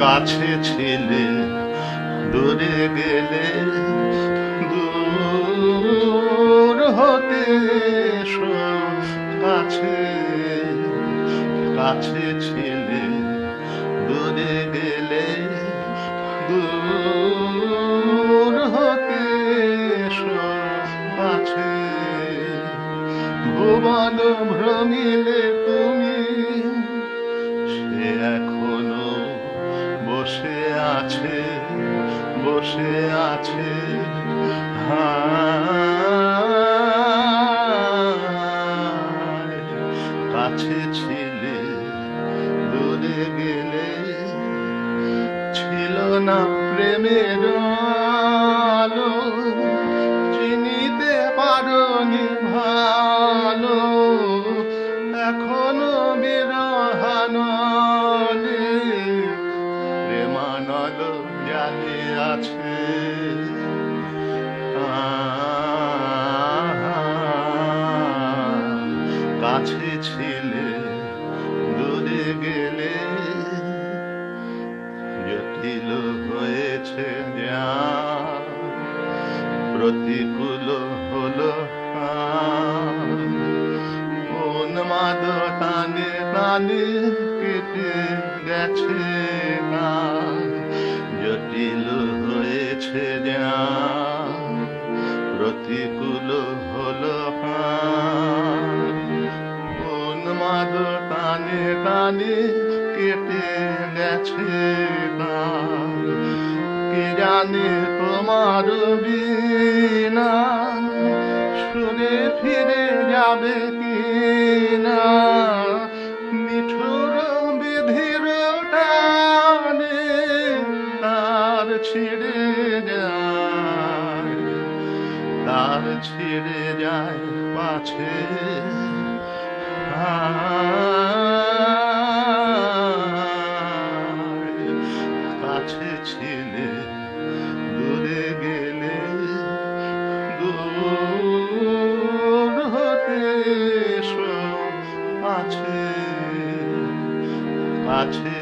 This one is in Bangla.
কাছে ছিলে, দূরে গেলে দূর হতে কাছে। কাছে ছিলে, দূরে গেলে দূর হতে কাছে। ভুবন ভ্রমিলে বসে আছে বসে আছে। কাছে ছিলে দূরে গেলে ছিল না প্রেমের আলো। চিনিতে পারনি প্রেমানল জানে আছে কাছে ছিলে, দূরে গেলে জটিল হয়েছে প্রতিকূল হলো উন্মাদ টানে টানে কেটে গেছে। প্রতিকূল হলো উন্মাদ টানে টানে কেটে গেছে কে জানে তোমার বিনা শুনে ফিরে যাবে কি না নিঠুর বিধির টানে তার ছিঁড়ে তার ছিঁড়ে যায় পাছে কাছে ছিলে দূরে গেলে দূর হতে আছে কাছে